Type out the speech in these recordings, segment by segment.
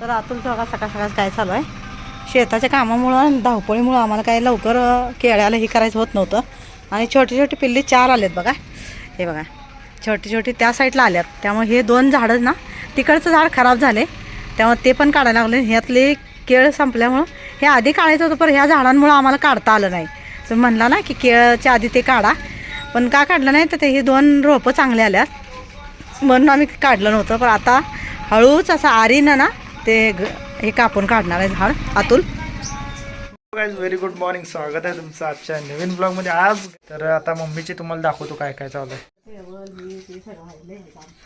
तर अतुल बघा सकाळ सकाळ काय चालू आहे. शेताच्या कामामुळं धावपळीमुळं आम्हाला काय लवकर केळ्याला हे करायचं होत नव्हतं. आणि छोटी छोटी पिल्ली चार आलेत बघा. हे बघा छोटी छोटी त्या साईडला आल्यात. त्यामुळे हे दोन झाडं ना तिकडचं झाड खराब झाले. त्यामुळे ते पण काढायला लागले. ह्यातले केळ संपल्यामुळं हे आधी काढायचं होतं पण ह्या झाडांमुळं आम्हाला काढता आलं नाही. तुम्ही म्हणला ना की केळच्या आधी ते काढा. पण का काढलं नाही तर ते हे दोन रोपं चांगले आल्यात. म्हणून आम्ही काढलं नव्हतं पण आता हळूच असं आरीनं ना ते ग- हे कापून काढणार आहे झाड आतून. व्हेरी गुड मॉर्निंग स्वागत आहे तुमचं आजच्या नवीन ब्लॉगमध्ये आज तर आता मम्मीची तुम्हाला दाखवतो काय काय चालू आहे.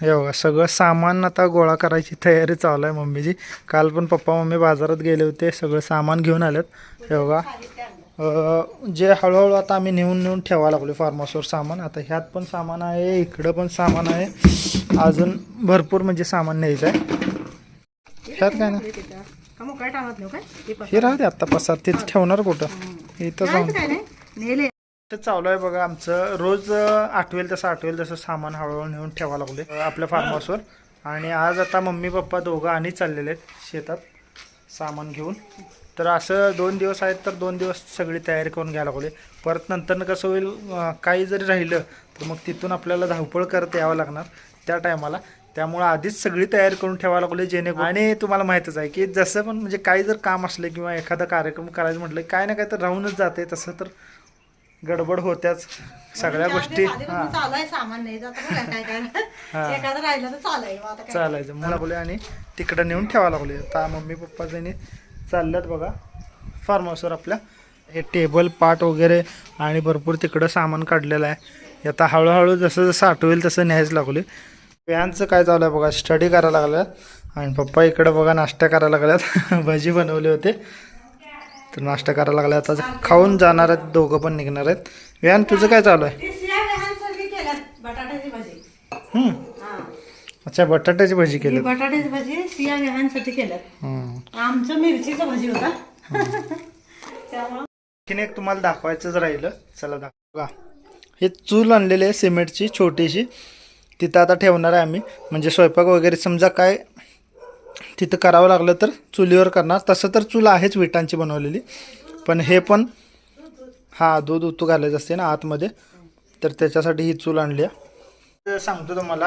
हे बघा सगळं सामान आता गोळा करायची तयारी चालू आहे मम्मीची. काल पण पप्पा मम्मी बाजारात गेले होते सगळं सामान घेऊन आलेत. हे बघा. जे हळूहळू आता आम्ही नेऊन नेऊन ठेवायला लागलो फार्म हाऊसवर सामान. आता ह्यात पण सामान आहे इकडं पण सामान आहे. अजून भरपूर म्हणजे सामान न्यायचं आहे. ह्यात काय ना. हे राहू दे आता पसार तिथे ठेवणार कुठं? इथं जाऊन. तर चालू आहे बघा आमचं. रोज आठवेल तसं आठवेल तसं सामान हळूहळू नेऊन ठेवा लागले आपल्या फार्म हाऊसवर आणि आज आता मम्मी पप्पा दोघं आणि चाललेले आहेत शेतात सामान घेऊन. तर असं दोन दिवस आहेत तर दोन दिवस सगळी तयारी करून घ्यायला लागले परत नंतर कसं होईल काही जरी राहिलं तर मग तिथून आपल्याला धावपळ करत यावं लागणार त्या टायमाला. त्यामुळे आधीच सगळी तयारी करून ठेवायला लागले जेणेकरून. आणि तुम्हाला माहीतच आहे की जसं पण म्हणजे काही जर काम असलं किंवा एखादा कार्यक्रम करायचं म्हटलं काय ना काय तर राहूनच जाते तसं तर गडबड होत्याच सगळ्या गोष्टी. हां. आता काय? चालायचं मला लागले आणि तिकडं नेऊन ठेवा लागले आता मम्मी पप्पा त्यांनी चालल्यात बघा. फार्म हाऊसवर आपल्या. हे टेबल पाट वगैरे आणि भरपूर तिकडं सामान काढलेलं आहे. आता हळूहळू जसं जसं आठवेल तसं न्यायच लागले. व्यानचं काय चालू आहे बघा स्टडी करायला लागल्यात. आणि पप्पा इकडं बघा नाश्ता करायला लागल्यात. भजी बनवले होते. तर नाश्ता करायला लागला आता खाऊन जाणार आहेत दोघं पण निघणार आहेत. व्यान तुझं काय चालू आहे? बटाट्याची भाजी. हा अच्छा बटाट्याची भजी केली. बटाट्याची भाजी सिया विहानसाठी केल्यात आमचं मिरचीचं भाजी होता. त्यामुळं आणखीन एक तुम्हाला दाखवायचंच राहिलं. चला दाखवा. हे चूल आणलेली आहे सिमेंटची छोटीशी. तिथं आता ठेवणार आहे आम्ही. म्हणजे स्वयंपाक वगैरे समजा काय तिथं करावं लागलं तर चुलीवर करणार. तसं तर चूल आहेच विटांची बनवलेली. पण हे पण हां दूध उतू घालायचं असते ना आतमध्ये. तर त्याच्यासाठी ही चूल आणली आहे. सांगतो तुम्हाला.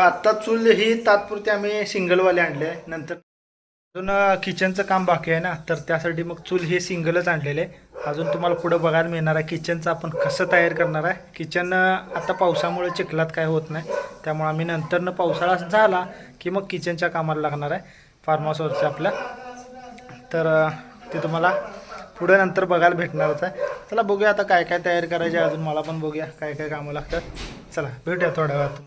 आत्ता चूल ही तात्पुरती आम्ही सिंगलवाले आणले आहे. नंतर अजून किचनचं काम बाकी आहे ना तर त्यासाठी मग चूल हे सिंगलच आणलेले आहे. अजून तुम्हाला पुढं बघायला मिळणार आहे किचनचं आपण कसं तयार करणार आहे. किचन आता पावसामुळे चिखलात काय होत नाही. त्यामुळे आम्ही नंतरनं पावसाळा झाला की मग किचनच्या कामाला लागणार आहे. फार्म हाऊसवरच्या आपल्या. तर ते तुम्हाला पुढे नंतर बघायला भेटणारच आहे. चला बघूया आता काय काय तयार करायची आहे अजून. मला पण बघूया काय काय कामं लागतात. चला भेटूया थोड्या वेळात.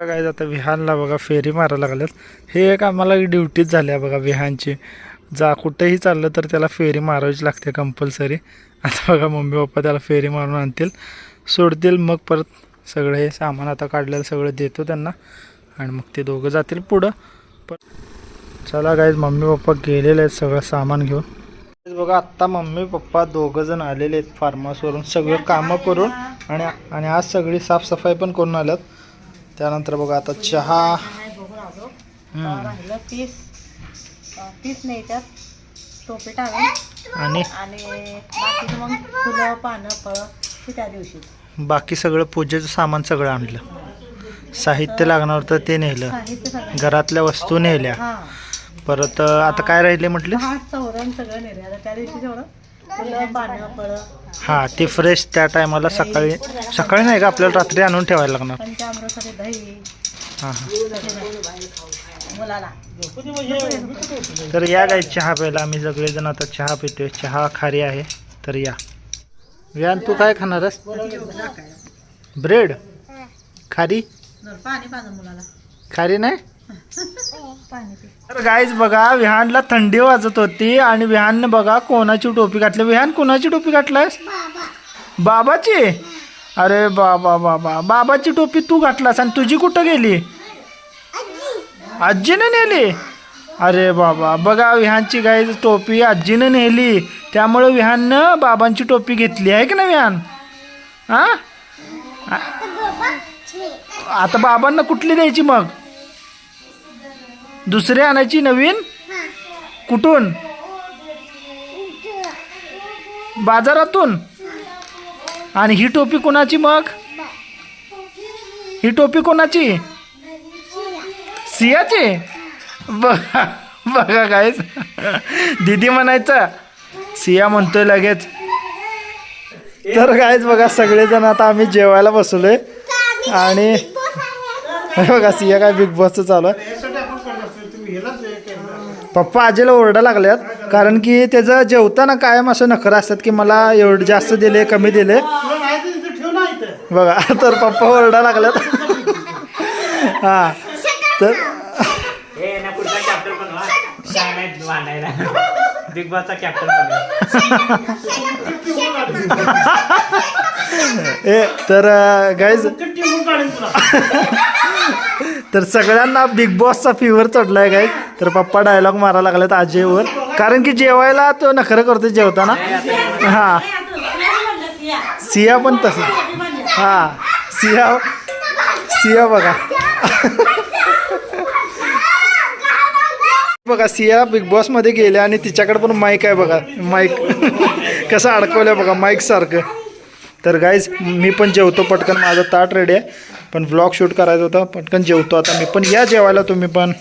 बघायचं आता विहानला बघा फेरी मारायला लागल्यात. हे एक आम्हाला ड्युटीच झाली आहे बघा विहानची. जा कुठेही चाललं तर त्याला फेरी मारावीच लागते कंपल्सरी आता बघा मम्मी पप्पा त्याला फेरी मारून आणतील. सोडतील मग परत सगळं हे सामान आता काढलेलं सगळं देतो त्यांना. आणि मग ते दोघं जातील पुढं. पण चला गाईज मम्मी पप्पा गेलेले आहेत सगळं सामान घेऊन. बघा आत्ता मम्मी पप्पा दोघं जण आलेले आहेत फार्म हाऊसवरून सगळं कामं करून आणि आणि आज सगळी साफसफाई पण करून आल्यात. त्यानंतर बघा आता चहा पीस. पीस नाही त्यात. टोपे टाकून. आणि? बाकी मग फुलं पानं फळं ते त्या दिवशी. बाकी सगळं पूजेचं सामान सगळं आणलं. साहित्य लागणार होतं ते नेलं. घरातल्या वस्तू नेल्या. परत आता काय राहिले म्हटले भात चौरण सगळं नेलं आता त्या दिवशी तेवढं फुलं पानं फळं. हां ते फ्रेश त्या टायमाला सकाळी सकाळी नाही का आपल्याला रात्री आणून ठेवायला लागणार? पंचामृताचे दही. हां हां. मुलाला. तर या गाई चहा प्यायला. आम्ही सगळेजण आता चहा पितोय. चहा खारी आहे. तर या. व्यान तू काय खाणार आहेस? ब्रेड. खारी? पाणी पाजं मुलाला. खारी नाही? पाणी पी तर गाईज बघा विहानला थंडी वाजत होती आणि विहानने बघा कोणाची टोपी घातली. विहान कोणाची टोपी घातलायस? बाबाची? अरे बाबा बाबा. बाबाची टोपी तू घातलास आणि तुझी कुठं गेली? आजीने नेली? अरे बाबा. बघा विहानची गाई टोपी आजीनं नेली. त्यामुळे विहाननं बाबांची टोपी घेतली. आहे की ना विहान? हा आता बाबांना कुठली द्यायची मग? दुसरी आणायची नवीन? कुठून? बाजारातून? आणि ही टोपी कोणाची मग? ही टोपी कोणाची? सियाची? बघा बघा कायच दीदी म्हणायचं सिया म्हणतोय लगेच. तर कायच बघा सगळेजण आता आम्ही जेवायला बसलोय. आणि बघा सिया काय बिग बॉसचं चालू आहे. पप्पा आजीला ओरडा लागल्यात कारण की त्याचं जेवताना कायम असं नखरं असतात की मला एवढं जास्त दिले कमी दिले. बघा तर पप्पा ओरडा लागल्यात. हा. तर बिग बॉसचा कॅप्टन ए तर गाईज तर सगळ्यांना बिग बॉसचा फीवर चढलाय गाईज तर पप्पा डायलॉग मारा लागलेत आजीवर. कारण की जेवायला तो नखरं करतो जेवताना. हा. सिया पण तसं. हा. सिया सिया बघा. बघा सिया बिग बॉसमध्ये आणि तिच्याकडे पण माईक आहे बघा. माईक कसं अडकवलं बघा माईक सारखं. तर गाईज मी पण जेवतो पटकन. माझं ताट रेडी आहे. पण ब्लॉग शूट करायचं होतं. पटकन जेवतो आता मी. पण या जेवायला तुम्ही पण.